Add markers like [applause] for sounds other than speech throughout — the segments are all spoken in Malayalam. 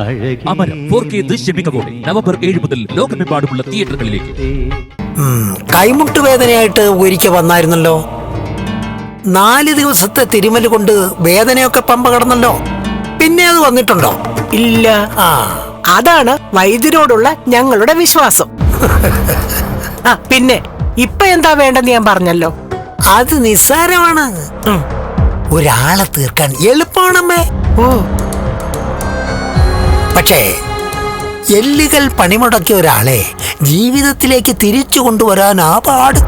അമരം ഫോർ കെ ദൃശ്യമികവോടെ നവംബർ ഏഴ് മുതൽ ലോകമെമ്പാടുമുള്ള തിയേറ്ററുകളിലേക്ക്. കൈമുട്ട് വേദനയായിട്ട് ഒരിക്കൽ വന്നായിരുന്നല്ലോ. നാല് ദിവസത്തെ തിരുമൽ കൊണ്ട് വേദനയൊക്കെ പമ്പ കടന്നല്ലോ. പിന്നെ അത് വന്നിട്ടുണ്ടോ? ഇല്ല. ആ അതാണ് വൈദ്യരോടുള്ള ഞങ്ങളുടെ വിശ്വാസം. ആ പിന്നെ ഇപ്പൊ എന്താ വേണ്ടെന്ന് ഞാൻ പറഞ്ഞല്ലോ? അത് നിസ്സാരമാണ്. ഒരാളെ തീർക്കാൻ എളുപ്പമാണമ്മേ ഓ പക്ഷേ എല്ലുകൾ പണിമുടക്കിയ ഒരാളെ ജീവിതത്തിലേക്ക് തിരിച്ചു കൊണ്ടുവരാൻ ആ പാട്.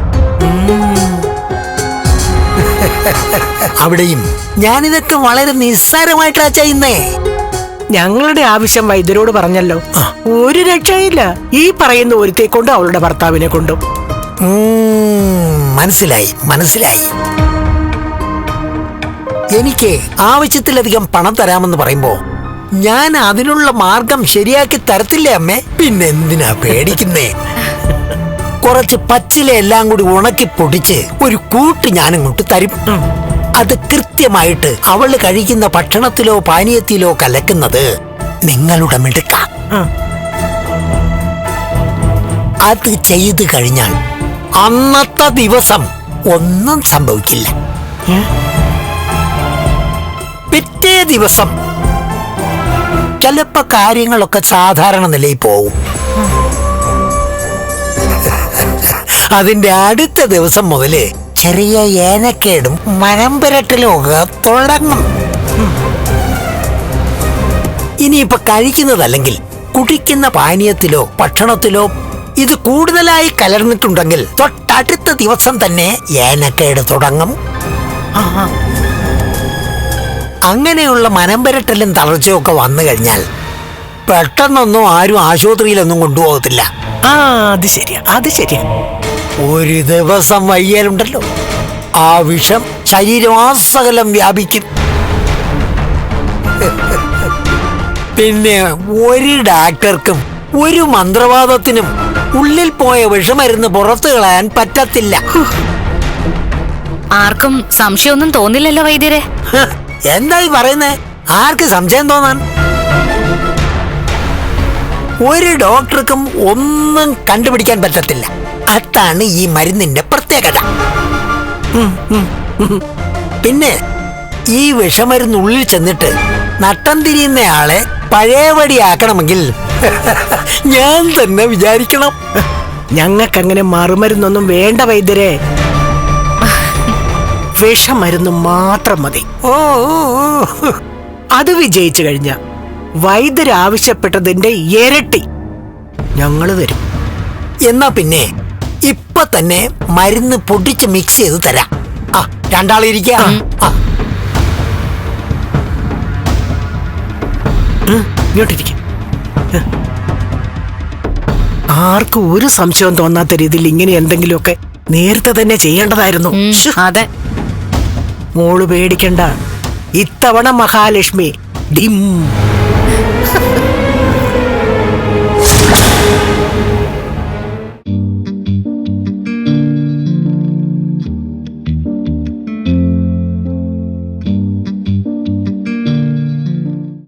അവിടെയും ഞാനിതൊക്കെ വളരെ നിസ്സാരമായിട്ടാ ചെയ്യുന്നേ. ഞങ്ങളുടെ ആവശ്യം വൈദ്യരോട് പറഞ്ഞല്ലോ. ഒരു രക്ഷയില്ല. ഈ പറയുന്ന ഒരുത്തെ കൊണ്ടും അവളുടെ ഭർത്താവിനെ കൊണ്ടും. മനസ്സിലായി മനസ്സിലായി. എനിക്ക് ആവശ്യത്തിലധികം പണം തരാമെന്ന് പറയുമ്പോ ഞാൻ അതിനുള്ള മാർഗം ശരിയാക്കി തരത്തില്ലേ അമ്മേ? പിന്നെ എന്തിനാ പേടിക്കുന്നേ? കുറച്ച് പച്ചില എല്ലാം കൂടി ഉണക്കി പൊടിച്ച് ഒരു കൂട്ട് ഞാൻ അങ്ങോട്ട് തരും അത് കൃത്യമായിട്ട് അവൾ കഴിക്കുന്ന ഭക്ഷണത്തിലോ പാനീയത്തിലോ കലക്കുന്നത് നിങ്ങളുടെ മിടുക്ക. അത് ചെയ്തു കഴിഞ്ഞാൽ അന്നത്തെ ദിവസം ഒന്നും സംഭവിക്കില്ല. പിറ്റേ ദിവസം ചിലപ്പോ കാര്യങ്ങളൊക്കെ സാധാരണ നിലയിൽ പോവും. അതിന്റെ അടുത്ത ദിവസം മുതൽ ചെറിയ ഏനക്കേടും മനം പുരട്ടലുമൊക്കെ തുടങ്ങും. ഇനിയിപ്പൊ കഴിക്കുന്നതല്ലെങ്കിൽ കുടിക്കുന്ന പാനീയത്തിലോ ഭക്ഷണത്തിലോ ഇത് കൂടുതലായി കലർന്നിട്ടുണ്ടെങ്കിൽ തൊട്ടടുത്ത ദിവസം തന്നെ ഏനക്കേട് തുടങ്ങും. അങ്ങനെയുള്ള മനം തളർച്ചയൊക്കെ തളർച്ചയും വന്നു കഴിഞ്ഞാൽ പെട്ടെന്നൊന്നും ആരും ആശുപത്രിയിലൊന്നും കൊണ്ടുപോകത്തില്ല. ആ അത് ശരിയാ അത് ശരിയാ. ഒരു ദിവസം വയ്യാലുണ്ടല്ലോ. ആ വിഷം ശരീരമാസകലം വ്യാപിക്കും. പിന്നെ ഒരു ഡാക്ടർക്കും ഒരു മന്ത്രവാദത്തിനും ഉള്ളിൽ പോയ വിഷമരുന്ന് പുറത്തു കളയാൻ പറ്റത്തില്ല. ആർക്കും സംശയമൊന്നും തോന്നില്ലല്ലോ വൈദ്യരെ. എന്തായി പറയുന്നേ? ആർക്ക് സംശയം തോന്നാൻ? ഒരു ഡോക്ടർക്കും ഒന്നും കണ്ടുപിടിക്കാൻ പറ്റത്തില്ല. അതാണ് ഈ മരുന്നിന്റെ പ്രത്യേകത. പിന്നെ ഈ വിഷമരുന്ന് ഉള്ളിൽ ചെന്നിട്ട് നട്ടം തിരിയുന്നയാളെ പഴയപടിയാക്കണമെങ്കിൽ [laughs] ഞാൻ തന്നെ വിചാരിക്കണം. ഞങ്ങൾക്കങ്ങനെ മറുമരുന്നൊന്നും വേണ്ട വൈദ്യരെ. വിഷമരുന്ന് മാത്രം മതി. ഓ. അത് വിജയിച്ചു കഴിഞ്ഞ വൈദ്യർ ആവശ്യപ്പെട്ടതിന്റെ ഇരട്ടി. ഞങ്ങൾ വരും എന്നാ പിന്നെ ഇപ്പൊ തന്നെ മരുന്ന് പൊടിച്ച് മിക്സ് ചെയ്ത് തരാം. ആ രണ്ടാളിരിക്ക ഇങ്ങോട്ടിരിക്കും. ആർക്കും ഒരു സംശയം തോന്നാത്ത രീതിയിൽ ഇങ്ങനെ എന്തെങ്കിലുമൊക്കെ നേരത്തെ തന്നെ ചെയ്യേണ്ടതായിരുന്നു. അതെ. മോൾ പേടിക്കണ്ട. ഇത്തവണ മഹാലക്ഷ്മി. ഡിം.